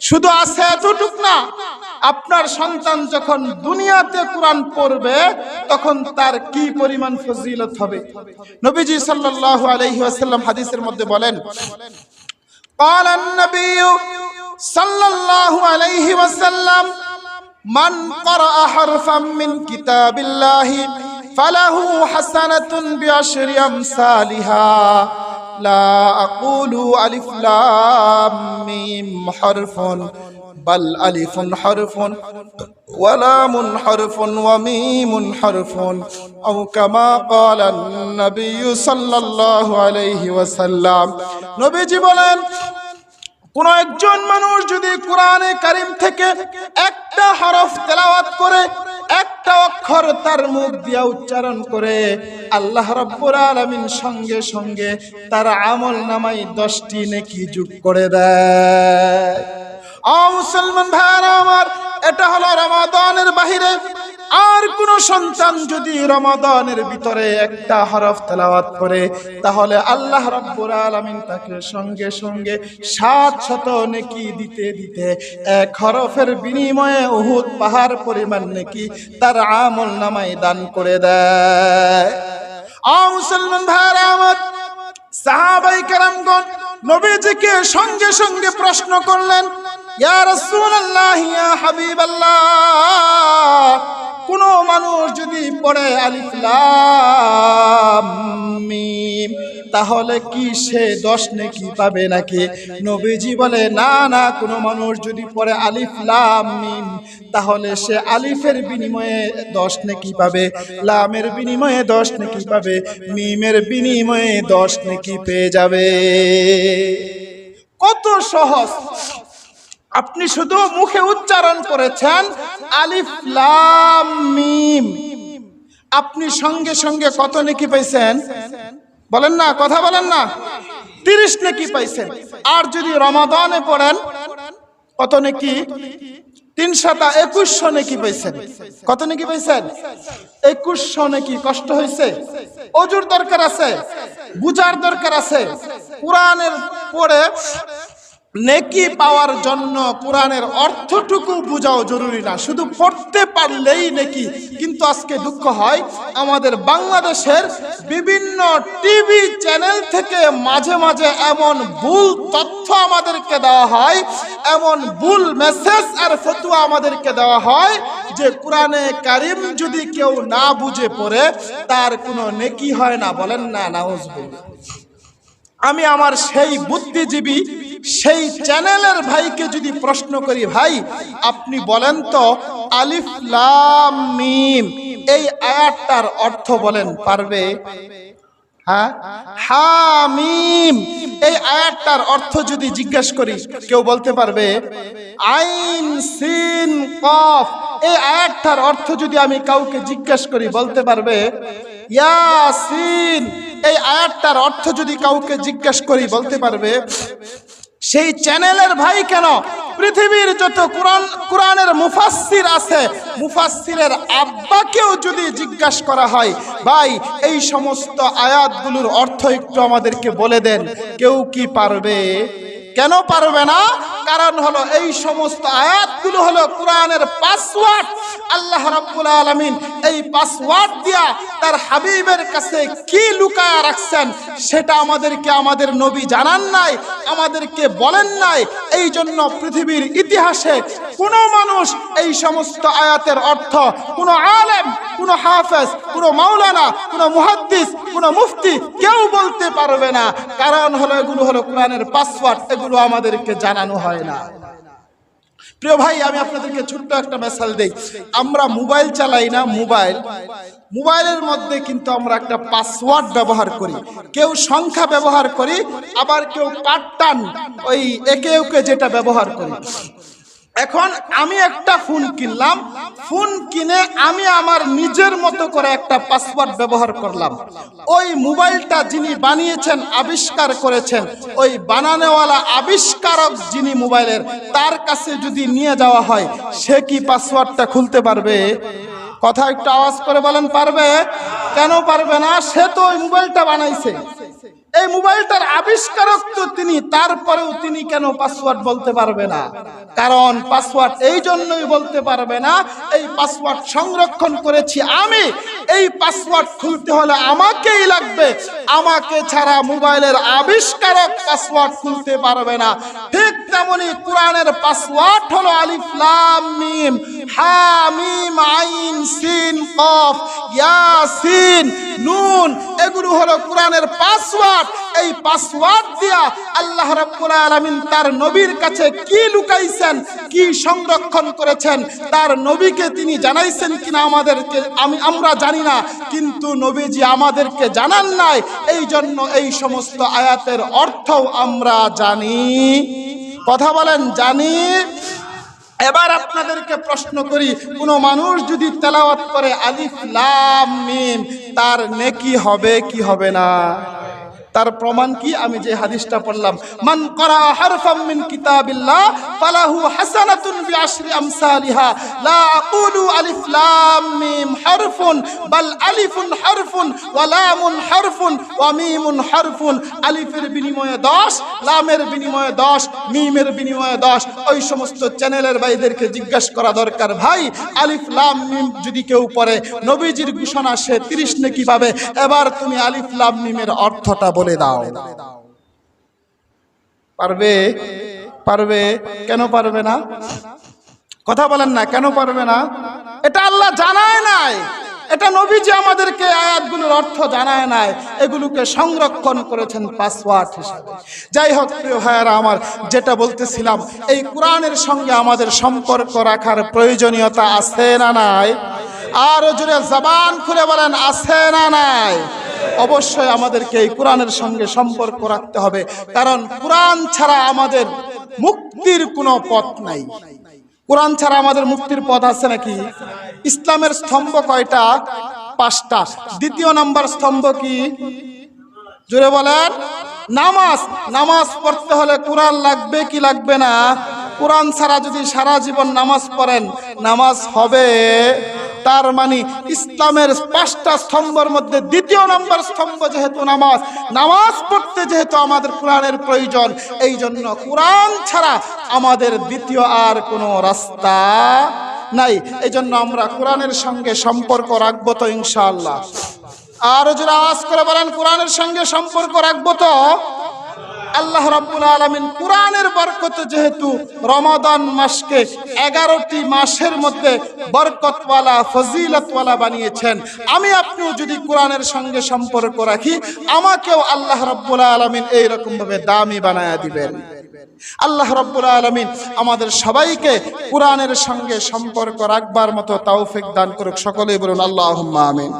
শুধু আছে এতটুক না আপনার সন্তান যখন দুনিয়াতে কোরআন পড়বে তখন তার কি পরিমাণ ফজিলত হবে নবীজি সাল্লাল্লাহু আলাইহি ওয়াসাল্লাম হাদিসের মধ্যে বলেন قال النبي صلى الله عليه وسلم من قرأ حرفا من كتاب الله فله حسنة بعشر أمثالها لا أقول ألف لام ميم حرف بل ألف حرف ولام حرف وميم حرف أو كما قال النبي صلى الله عليه وسلم نبي বলেন কোন একজন মানুষ যদি কোরআনে কারিম থেকে একটা হরফ তেলাওয়াত করে একটা অক্ষর তার মুখ দিয়া উচ্চারণ করে আল্লাহ রব্বুর আলমিন সঙ্গে সঙ্গে তার আমল নামাই দশটি নেকি যুগ করে দেয়। অ মুসলমান ভাইরা আমার, এটা হলো রমাদানের বাহিরে আর কোন সন্তান যদি রমাদানের ভিতরে একটা হরফ তেলাওয়াত করে, তাহলে আল্লাহ রাব্বুল আলামিন তাকে সঙ্গে সঙ্গে সাত শত নেকি দিতে দিতে এক হরফের বিনিময়ে উহুদ পাহাড় পরিমাণ নেকি তার আমল নামায় দান করে দেয়। আ মুসলমান আমার সাহাবাই কেরামগণ, নবীজিকে সঙ্গে সঙ্গে প্রশ্ন করলেন, ইয়া রাসূলুল্লাহ, ইয়া হাবিবাল্লাহ কোন মানুষ যদি পড়ে আলিফ লাম মিম, তাহলে কি সে দশ নেকি পাবে নাকি? নবীজি বলে, না না, কোনো মানুষ যদি পড়ে আলিফ লাম মিম, তাহলে সে আলিফের বিনিময়ে দশ নেকি পাবে, লামের বিনিময়ে দশ নেকি পাবে, মিমের বিনিময়ে দশ নেকি পেয়ে যাবে। কত সহজ। আপনি শুধু মুখে উচ্চারণ করেছেন আলিফ লাম মিম। আপনি সঙ্গে সঙ্গে কত নেকি পাইছেন? বলেন না, কথা বলেন না। তিরিশ নেকি পাইছেন। আর যদি রমাদানে পড়েন, কত নেকি? তিন সাতা একুশশো নেকি পাইছেন। কত নেকি পাইছেন? একুশশো নেকি। কষ্ট হয়েছে অজুর দরকার আছে? বুজার দরকার আছে? কোরআনের পড়ে নেকি পাওয়ার জন্য কোরআনের অর্থটুকু বোঝাও জরুরি না। শুধু পড়তে পারলেই নেকি, কিন্তু আজকে দুঃখ হয়, আমাদের বাংলাদেশের বিভিন্ন টিভি চ্যানেল থেকে মাঝে মাঝে এমন ভুল তথ্য আমাদেরকে দেওয়া হয়, এমন ভুল মেসেজ আর ফতুয়া আমাদেরকে দেওয়া হয় যে কোরআনে কারিম যদি কেউ না বুঝে পড়ে, তার কোনো নেকি হয় না। বলেন না, নাউজুবিল্লাহ। আমি আমার সেই বুদ্ধিজীবী সেই চ্যানেলের ভাইকে যদি প্রশ্ন করি, ভাই, আপনি বলেন তো, আলিফ, লাম, মিম, এই আয়াতটার অর্থ বলেন, পারবে? হ্যাঁ? হামিম এই আয়াতটার অর্থ যদি জিজ্ঞেস করি, কেউ বলতে পারবে? আইন, সিন, কফ, এই আয়াতটার অর্থ যদি আমি কাউকে জিজ্ঞেস করি, বলতে পারবে? ইয়াসিন, এই আয়াতটার অর্থ যদি কাউকে জিজ্ঞেস করি, বলতে পারবে? সেই চ্যানেলের ভাই কেন? পৃথিবীর যত কোরআন, কোরআনের মুফাসসির আছে, মুফাসসিরের আব্বাকেও যদি জিজ্ঞাসা করা হয়, ভাই, এই সমস্ত আয়াতগুলোর অর্থ একটু আমাদেরকে বলে দেন, কেউ কি পারবে? কেন পারবে না? কারণ হলো এই সমস্ত আয়াতগুলো হলো কোরআনের পাসওয়ার্ড। আল্লাহ রাব্বুল আলামিন এই পাসওয়ার্ড দিয়া তার হাবিবের কাছে কি লুকায়া রাখছেন সেটা আমাদেরকে আমাদের নবী জানান নাই, আমাদেরকে বলেন নাই। এই জন্য পৃথিবীর ইতিহাসে কোনো মানুষ এই সমস্ত আয়াতের অর্থ কোনো আলেম, কোনো হাফেজ, কোনো মাওলানা, কোনো মুহাদ্দিস, কোনো মুফতি কেউ বলতে পারবে না। কারণ হলো, এগুলো হলো কোরআনের পাসওয়ার্ড এগুলো আমাদেরকে জানানো হয় না। প্রিয় ভাই, আমি আপনাদেরকে ছোট্ট একটা মেসাল দেই। আমরা মোবাইল চালাই না মোবাইল মোবাইলের মধ্যে কিন্তু আমরা একটা পাসওয়ার্ড ব্যবহার করি। কেউ সংখ্যা ব্যবহার করি, আবার কেউ পাট্টান ওই একে ওকে যেটা ব্যবহার করি। এখন আমি একটা ফোন কিনলাম। ফোন কিনে আমি আমার নিজের মতো করে একটা পাসওয়ার্ড ব্যবহার করলাম। ওই মোবাইলটা যিনি বানিয়েছেন, আবিষ্কার করেছেন, ওই বানানোওয়ালা আবিষ্কারক যিনি মোবাইলের, তার কাছে যদি নিয়ে যাওয়া হয়, সে কি পাসওয়ার্ডটা খুলতে পারবে? কথা একটু আওয়াজ করে বলেন, পারবে? কেন পারবে না? সে তো ওই মোবাইলটা বানাইছে। এই মোবাইলটার আবিষ্কারক তো তিনি, তারপরেও তিনি কেন পাসওয়ার্ড বলতে পারবে না? কারণ পাসওয়ার্ড এই জন্যই বলতে পারবে না, এই পাসওয়ার্ড সংরক্ষণ করেছি আমি, এই পাসওয়ার্ড খুলতে হলে আমাকেই লাগবে। আমাকে ছাড়া মোবাইলের আবিষ্কারক পাসওয়ার্ড খুলতে পারবে না। ঠিক তেমনি কোরআনের পাসওয়ার্ড হলো আলিফ লাম মিম, হা, মিম, আইন কফ, ইয়াসিন, নুন, এগুলো হলো কোরআনের পাসওয়ার্ড। এই পাসওয়ার্ড দিয়া আল্লাহ রাব্বুল আলামিন তার নবীর কাছে কি লুকাইছেন, কি সংরক্ষণ করেছেন, তার নবীকে তিনি জানাইছেন কিনা আমাদেরকে আমি আমরা জানি না, কিন্তু নবীজি আমাদেরকে জানান নাই। এই জন্য এই সমস্ত আয়াতের অর্থও আমরা জানি। কথা বলেন, জানি? এবার আপনাদেরকে প্রশ্ন করি, কোন মানুষ যদি তেলাওয়াত করে আলিফ লাম মিম, তার নেকি হবে কি হবে না? তার প্রমাণ কি? আমি যে হাদিসটা পড়লাম, মান করা হারফাম মিন কিতাবিল্লাহ, ফালাহু হাসানাতুন বিআশরি আমসালিহা, লা আকুলু আলিফ লাম মিম। হারফুন, বাল আলিফুন হারফুন, ওয়া লামুন হারফুন, ওয়া মিমুন হারফুন। আলিফের বিনিময়ে 10 লামের বিনিময়ে 10 মিমের বিনিময়ে 10 ওই সমস্ত চ্যানেলের ভাইদেরকে জিজ্ঞাসা করা দরকার, ভাই, আলিফ, লাম, মিম যদি কেউ পড়ে, নবীজির ঘোষণা সে 30 নেকি পাবে। এবার তুমি আলিফ, লাম, মিমের অর্থটা বলে দাও। পারবে? পারবে? কেন পারবে না? কথা বলেন না, কেন পারবে না? এটা আল্লাহ জানায় নাই। এটা নবীজি আমাদেরকে আয়াতগুলোর অর্থ জানায় নাই। এগুলোকে সংরক্ষণ করেছেন পাসওয়ার্ড হিসাবে। যাই হোক, প্রিয় ভাইয়ারা, আমার যেটা বলতেছিলাম, এই কোরআনের সঙ্গে আমাদের সম্পর্ক রাখার প্রয়োজনীয়তা আছে না নাই? আরও জোরে জবান খুলে বলেন, আছে না নাই? অবশ্যই আমাদেরকে এই কোরআনের সঙ্গে সম্পর্ক রাখতে হবে। কারণ কোরআন ছাড়া আমাদের মুক্তির কোনো পথ নাই। কোরআন ছাড়া আমাদের মুক্তির পথ আছে নাকি? ইসলামের স্তম্ভ কয়টা? পাঁচটা। দ্বিতীয় নাম্বার স্তম্ভ কি? জুড়ে বলেন। নামাজ। নামাজ পড়তে হলে কোরআন লাগবে কি লাগবে না? কোরআন ছাড়া যদি সারা জীবন নামাজ পড়েন, নামাজ হবে তার মানে ইসলামের পাঁচটা স্তম্ভের মধ্যে দ্বিতীয় নম্বর স্তম্ভ যেহেতু নামাজ নামাজ পড়তে যেহেতু আমাদের কোরআনের প্রয়োজন এই জন্য কোরআন ছাড়া আমাদের দ্বিতীয় আর কোনো রাস্তা নাই। এই জন্য আমরা কোরআনের সঙ্গে সম্পর্ক রাখব তো ইনশাআল্লাহ। আরও যারা আওয়াজ করে বলেন, কোরআনের সঙ্গে সম্পর্ক রাখব তো? আল্লাহ রাব্বুল আলামিন কোরআনের বরকতে যেহেতু রমাদান মাসকে এগারোটি মাসের মধ্যে বরকতওয়ালা, ফজিলতওয়ালা বানিয়েছেন। আমি আপনিও যদি কোরআনের সঙ্গে সম্পর্ক রাখি, আমাকেও আল্লাহ রাব্বুল আলামিন এইরকম ভাবে দামি বানায়া দিবেন। আল্লাহ রাব্বুল আলামিন আমাদের সবাইকে কোরআনের সঙ্গে সম্পর্ক রাখবার মতো তৌফিক দান করুক। সকলেই বলুন, আল্লাহুম্মা আমিন।